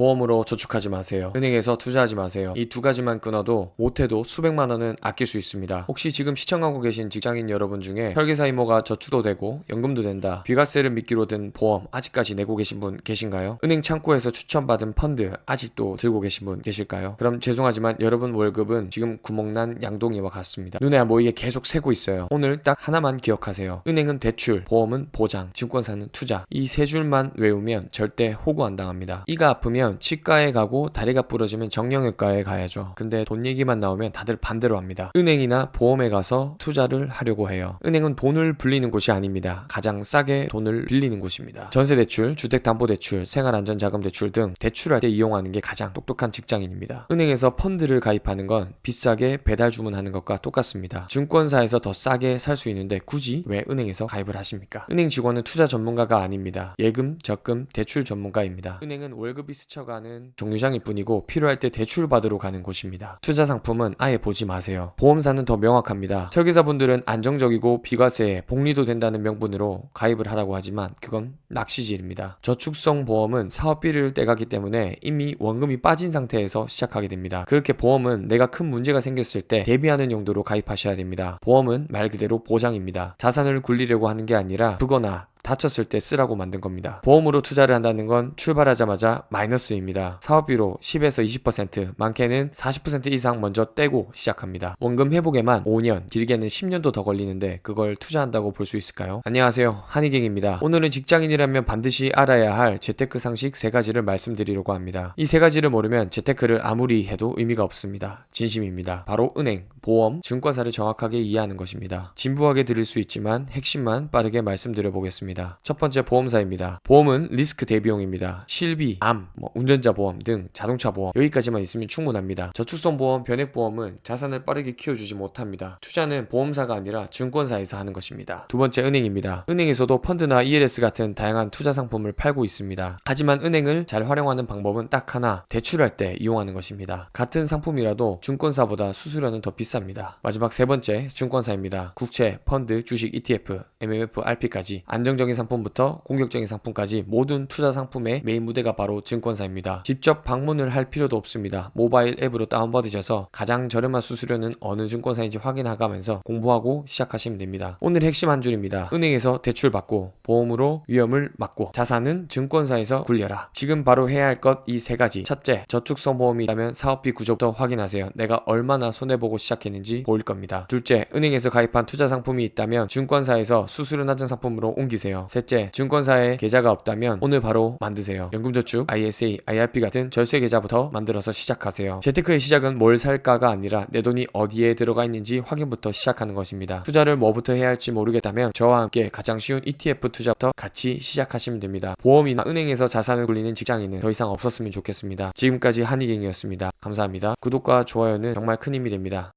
보험으로 저축하지 마세요. 은행에서 투자하지 마세요. 이 두 가지만 끊어도 못해도 수백만 원은 아낄 수 있습니다. 혹시 지금 시청하고 계신 직장인 여러분 중에 설계사 이모가 저축도 되고 연금도 된다. 비과세를 미끼로 든 보험 아직까지 내고 계신 분 계신가요? 은행 창구에서 추천받은 펀드 아직도 들고 계신 분 계실까요? 그럼 죄송하지만 여러분 월급은 지금 구멍난 양동이와 같습니다. 눈에 안 보이게 계속 새고 있어요. 오늘 딱 하나만 기억하세요. 은행은 대출, 보험은 보장, 증권사는 투자. 이 세 줄만 외우면 절대 호구 안 당합니다. 이가 아프면 치과에 가고 다리가 부러지면 정형외과에 가야죠. 근데 돈 얘기만 나오면 다들 반대로 합니다. 은행이나 보험에 가서 투자를 하려고 해요. 은행은 돈을 불리는 곳이 아닙니다. 가장 싸게 돈을 빌리는 곳입니다. 전세대출, 주택담보대출, 생활안전자금대출 등 대출할 때 이용하는 게 가장 똑똑한 직장인입니다. 은행에서 펀드를 가입하는 건 비싸게 배달 주문하는 것과 똑같습니다. 증권사에서 더 싸게 살 수 있는데 굳이 왜 은행에서 가입을 하십니까? 은행 직원은 투자 전문가가 아닙니다. 예금, 적금, 대출 전문가입니다. 은행은 월급이 스쳐 가는 정류장일 뿐이고 필요할 때 대출 받으러 가는 곳입니다. 투자 상품은 아예 보지 마세요. 보험사는 더 명확합니다. 설계사분들은 안정적이고 비과세에 복리도 된다는 명분으로 가입을 하라고 하지만 그건 낚시질입니다. 저축성 보험은 사업비를 떼가기 때문에 이미 원금이 빠진 상태에서 시작하게 됩니다. 그렇게 보험은 내가 큰 문제가 생겼을 때 대비하는 용도로 가입하셔야 됩니다. 보험은 말 그대로 보장입니다. 자산을 굴리려고 하는 게 아니라 그거나 다쳤을 때 쓰라고 만든 겁니다. 보험으로 투자를 한다는 건 출발하자마자 마이너스입니다. 사업비로 10에서 20%, 많게는 40% 이상 먼저 떼고 시작합니다. 원금 회복에만 5년, 길게는 10년도 더 걸리는데 그걸 투자한다고 볼 수 있을까요? 안녕하세요. 한희경입니다. 오늘은 직장인이라면 반드시 알아야 할 재테크 상식 세 가지를 말씀드리려고 합니다. 이세 가지를 모르면 재테크를 아무리 해도 의미가 없습니다. 진심입니다. 바로 은행, 보험, 증권사를 정확하게 이해하는 것입니다. 진부하게 들을 수 있지만 핵심만 빠르게 말씀드려 보겠습니다. 첫 번째 보험사입니다. 보험은 리스크 대비용입니다. 실비, 암, 뭐 운전자 보험 등 자동차 보험 여기까지만 있으면 충분합니다. 저축성 보험, 변액 보험은 자산을 빠르게 키워주지 못합니다. 투자는 보험사가 아니라 증권사에서 하는 것입니다. 두 번째 은행입니다. 은행에서도 펀드나 ELS 같은 다양한 투자 상품을 팔고 있습니다. 하지만 은행을 잘 활용하는 방법은 딱 하나, 대출할 때 이용하는 것입니다. 같은 상품이라도 증권사보다 수수료는 더 비쌉니다. 마지막 세 번째 증권사입니다. 국채, 펀드, 주식, ETF, MMF, RP까지 안정적 인 상품부터 공격적인 상품까지 모든 투자 상품의 메인 무대가 바로 증권사입니다. 직접 방문을 할 필요도 없습니다. 모바일 앱으로 다운받으셔서 가장 저렴한 수수료는 어느 증권사인지 확인하가면서 공부하고 시작하시면 됩니다. 오늘 핵심 한 줄입니다. 은행에서 대출 받고 보험으로 위험을 막고 자산은 증권사에서 굴려라. 지금 바로 해야 할 것 이 세 가지. 첫째, 저축성 보험이 있다면 사업비 구조부터 확인하세요. 내가 얼마나 손해보고 시작했는지 보일 겁니다. 둘째, 은행에서 가입한 투자 상품이 있다면 증권사에서 수수료 낮은 상품으로 옮기 세요. 셋째, 증권사에 계좌가 없다면 오늘 바로 만드세요. 연금저축, ISA, IRP 같은 절세 계좌부터 만들어서 시작하세요. 재테크의 시작은 뭘 살까가 아니라 내 돈이 어디에 들어가 있는지 확인부터 시작하는 것입니다. 투자를 뭐부터 해야 할지 모르겠다면 저와 함께 가장 쉬운 ETF 투자부터 같이 시작하시면 됩니다. 보험이나 은행에서 자산을 굴리는 직장인은 더 이상 없었으면 좋겠습니다. 지금까지 한희경이었습니다. 감사합니다. 구독과 좋아요는 정말 큰 힘이 됩니다.